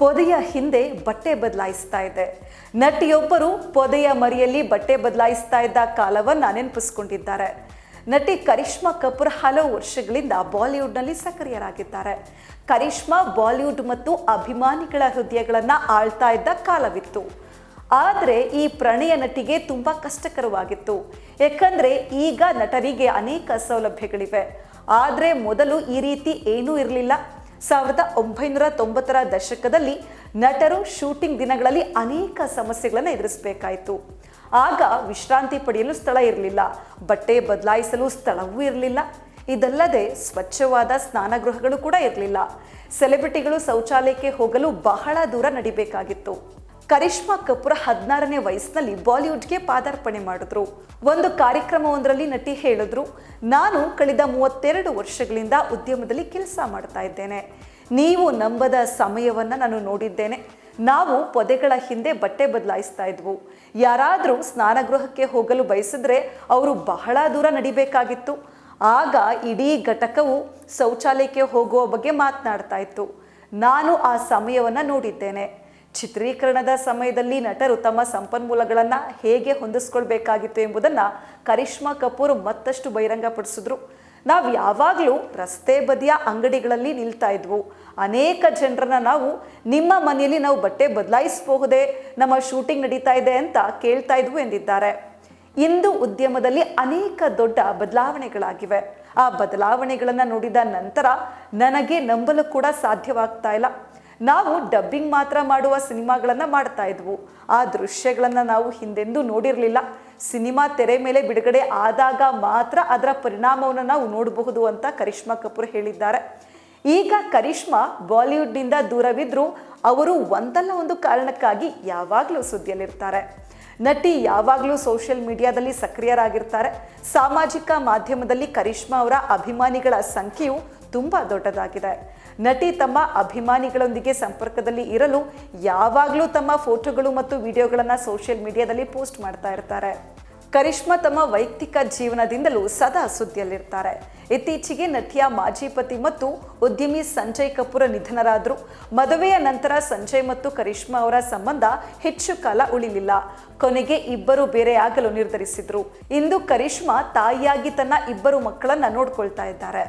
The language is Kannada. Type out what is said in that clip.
ಪೊದೆಯ ಹಿಂದೆ ಬಟ್ಟೆ ಬದಲಾಯಿಸ್ತಾ ಇದೆ. ನಟಿಯೊಬ್ಬರು ಪೊದೆಯ ಮರಿಯಲ್ಲಿ ಬಟ್ಟೆ ಬದಲಾಯಿಸ್ತಾ ಇದ್ದ ಕಾಲವನ್ನ ನೆನಪಿಸ್ಕೊಂಡಿದ್ದಾರೆ. ನಟಿ ಕರಿಷ್ಮಾ ಕಪೂರ್ ಹಲವು ವರ್ಷಗಳಿಂದ ಬಾಲಿವುಡ್ನಲ್ಲಿ ಸಕ್ರಿಯರಾಗಿದ್ದಾರೆ. ಕರಿಷ್ಮಾ ಬಾಲಿವುಡ್ ಮತ್ತು ಅಭಿಮಾನಿಗಳ ಹೃದಯಗಳನ್ನು ಆಳ್ತಾ ಇದ್ದ ಕಾಲವಿತ್ತು. ಆದರೆ ಈ ಪ್ರಣಯ ನಟಿಗೆ ತುಂಬಾ ಕಷ್ಟಕರವಾಗಿತ್ತು. ಯಾಕಂದ್ರೆ ಈಗ ನಟರಿಗೆ ಅನೇಕ ಸೌಲಭ್ಯಗಳಿವೆ. ಆದರೆ ಮೊದಲು ಈ ರೀತಿ ಏನೂ ಇರಲಿಲ್ಲ. ಸಾವಿರದ ಒಂಬೈನೂರ ತೊಂಬತ್ತರ ದಶಕದಲ್ಲಿ ನಟರು ಶೂಟಿಂಗ್ ದಿನಗಳಲ್ಲಿ ಅನೇಕ ಸಮಸ್ಯೆಗಳನ್ನು ಎದುರಿಸಬೇಕಾಯಿತು. ಆಗ ವಿಶ್ರಾಂತಿ ಪಡೆಯಲು ಸ್ಥಳ ಇರಲಿಲ್ಲ. ಬಟ್ಟೆ ಬದಲಾಯಿಸಲು ಸ್ಥಳವೂ ಇರಲಿಲ್ಲ. ಇದಲ್ಲದೆ ಸ್ವಚ್ಛವಾದ ಸ್ನಾನಗೃಹಗಳು ಕೂಡ ಇರಲಿಲ್ಲ. ಸೆಲೆಬ್ರಿಟಿಗಳು ಶೌಚಾಲಯಕ್ಕೆ ಹೋಗಲು ಬಹಳ ದೂರ ನಡಿಬೇಕಾಗಿತ್ತು. ಕರಿಷ್ಮಾ ಕಪೂರ್ ಹದಿನಾರನೇ ವಯಸ್ಸಿನಲ್ಲಿ ಬಾಲಿವುಡ್ಗೆ ಪಾದಾರ್ಪಣೆ ಮಾಡಿದ್ರು. ಒಂದು ಕಾರ್ಯಕ್ರಮವೊಂದರಲ್ಲಿ ನಟಿ ಹೇಳಿದ್ರು, ನಾನು ಕಳೆದ ಮೂವತ್ತೆರಡು ವರ್ಷಗಳಿಂದ ಉದ್ಯಮದಲ್ಲಿ ಕೆಲಸ ಮಾಡ್ತಾ ಇದ್ದೇನೆ. ನೀವು ನಂಬದ ಸಮಯವನ್ನು ನಾನು ನೋಡಿದ್ದೇನೆ. ನಾವು ಪೊದೆಗಳ ಹಿಂದೆ ಬಟ್ಟೆ ಬದಲಾಯಿಸ್ತಾ ಇದ್ವು. ಯಾರಾದರೂ ಸ್ನಾನಗೃಹಕ್ಕೆ ಹೋಗಲು ಬಯಸಿದ್ರೆ ಅವರು ಬಹಳ ದೂರ ನಡಿಬೇಕಾಗಿತ್ತು. ಆಗ ಇಡೀ ಘಟಕವು ಶೌಚಾಲಯಕ್ಕೆ ಹೋಗುವ ಬಗ್ಗೆ ಮಾತನಾಡ್ತಾ ಇತ್ತು. ನಾನು ಆ ಸಮಯವನ್ನು ನೋಡಿದ್ದೇನೆ. ಚಿತ್ರೀಕರಣದ ಸಮಯದಲ್ಲಿ ನಟರು ತಮ್ಮ ಸಂಪನ್ಮೂಲಗಳನ್ನು ಹೇಗೆ ಹೊಂದಿಸ್ಕೊಳ್ಬೇಕಾಗಿತ್ತು ಎಂಬುದನ್ನು ಕರಿಷ್ಮಾ ಕಪೂರ್ ಮತ್ತಷ್ಟು ಬಹಿರಂಗಪಡಿಸಿದ್ರು. ನಾವು ಯಾವಾಗಲೂ ರಸ್ತೆ ಬದಿಯ ಅಂಗಡಿಗಳಲ್ಲಿ ನಿಲ್ತಾ ಇದ್ವು. ಅನೇಕ ಜನರನ್ನ ನಾವು ನಿಮ್ಮ ಮನೆಯಲ್ಲಿ ನಾವು ಬಟ್ಟೆ ಬದಲಾಯಿಸಬಹುದೇ, ನಮ್ಮ ಶೂಟಿಂಗ್ ನಡೀತಾ ಇದೆ ಅಂತ ಕೇಳ್ತಾ ಇದ್ವು ಎಂದಿದ್ದಾರೆ. ಇಂದು ಉದ್ಯಮದಲ್ಲಿ ಅನೇಕ ದೊಡ್ಡ ಬದಲಾವಣೆಗಳಾಗಿವೆ. ಆ ಬದಲಾವಣೆಗಳನ್ನು ನೋಡಿದ ನಂತರ ನನಗೆ ನಂಬಲು ಕೂಡ ಸಾಧ್ಯವಾಗ್ತಾ ಇಲ್ಲ. ನಾವು ಡಬ್ಬಿಂಗ್ ಮಾತ್ರ ಮಾಡುವ ಸಿನಿಮಾಗಳನ್ನು ಮಾಡ್ತಾ ಇದ್ವು. ಆ ದೃಶ್ಯಗಳನ್ನು ನಾವು ಹಿಂದೆಂದೂ ನೋಡಿರಲಿಲ್ಲ. ಸಿನಿಮಾ ತೆರೆ ಮೇಲೆ ಬಿಡುಗಡೆ ಆದಾಗ ಮಾತ್ರ ಅದರ ಪರಿಣಾಮವನ್ನು ನಾವು ನೋಡಬಹುದು ಅಂತ ಕರಿಷ್ಮಾ ಕಪೂರ್ ಹೇಳಿದ್ದಾರೆ. ಈಗ ಕರಿಷ್ಮಾ ಬಾಲಿವುಡ್ನಿಂದ ದೂರವಿದ್ರು ಅವರು ಒಂದಲ್ಲ ಒಂದು ಕಾರಣಕ್ಕಾಗಿ ಯಾವಾಗಲೂ ಸುದ್ದಿಯಲ್ಲಿರ್ತಾರೆ. ನಟಿ ಯಾವಾಗಲೂ ಸೋಷಿಯಲ್ ಮೀಡಿಯಾದಲ್ಲಿ ಸಕ್ರಿಯರಾಗಿರ್ತಾರೆ. ಸಾಮಾಜಿಕ ಮಾಧ್ಯಮದಲ್ಲಿ ಕರಿಷ್ಮಾ ಅವರ ಅಭಿಮಾನಿಗಳ ಸಂಖ್ಯೆಯು ತುಂಬ ದೊಡ್ಡದಾಗಿದೆ. ನಟಿ ತಮ್ಮ ಅಭಿಮಾನಿಗಳೊಂದಿಗೆ ಸಂಪರ್ಕದಲ್ಲಿ ಇರಲು ಯಾವಾಗಲೂ ತಮ್ಮ ಫೋಟೋಗಳು ಮತ್ತು ವಿಡಿಯೋಗಳನ್ನು ಸೋಷಿಯಲ್ ಮೀಡಿಯಾದಲ್ಲಿ ಪೋಸ್ಟ್ ಮಾಡ್ತಾ ಇರ್ತಾರೆ. ಕರಿಷ್ಮಾ ತಮ್ಮ ವೈಯಕ್ತಿಕ ಜೀವನದಿಂದಲೂ ಸದಾ ಸುದ್ದಿಯಲ್ಲಿರ್ತಾರೆ. ಇತ್ತೀಚೆಗೆ ನಟಿಯ ಮಾಜಿ ಪತಿ ಮತ್ತು ಉದ್ಯಮಿ ಸಂಜಯ್ ಕಪೂರ್ ನಿಧನರಾದರು. ಮದುವೆಯ ನಂತರ ಸಂಜಯ್ ಮತ್ತು ಕರಿಷ್ಮಾ ಅವರ ಸಂಬಂಧ ಹೆಚ್ಚು ಕಾಲ ಉಳಿಲಿಲ್ಲ. ಕೊನೆಗೆ ಇಬ್ಬರು ಬೇರೆಯಾಗಲು ನಿರ್ಧರಿಸಿದ್ರು. ಇಂದು ಕರಿಷ್ಮಾ ತಾಯಿಯಾಗಿ ತನ್ನ ಇಬ್ಬರು ಮಕ್ಕಳನ್ನ ನೋಡ್ಕೊಳ್ತಾ ಇದ್ದಾರೆ.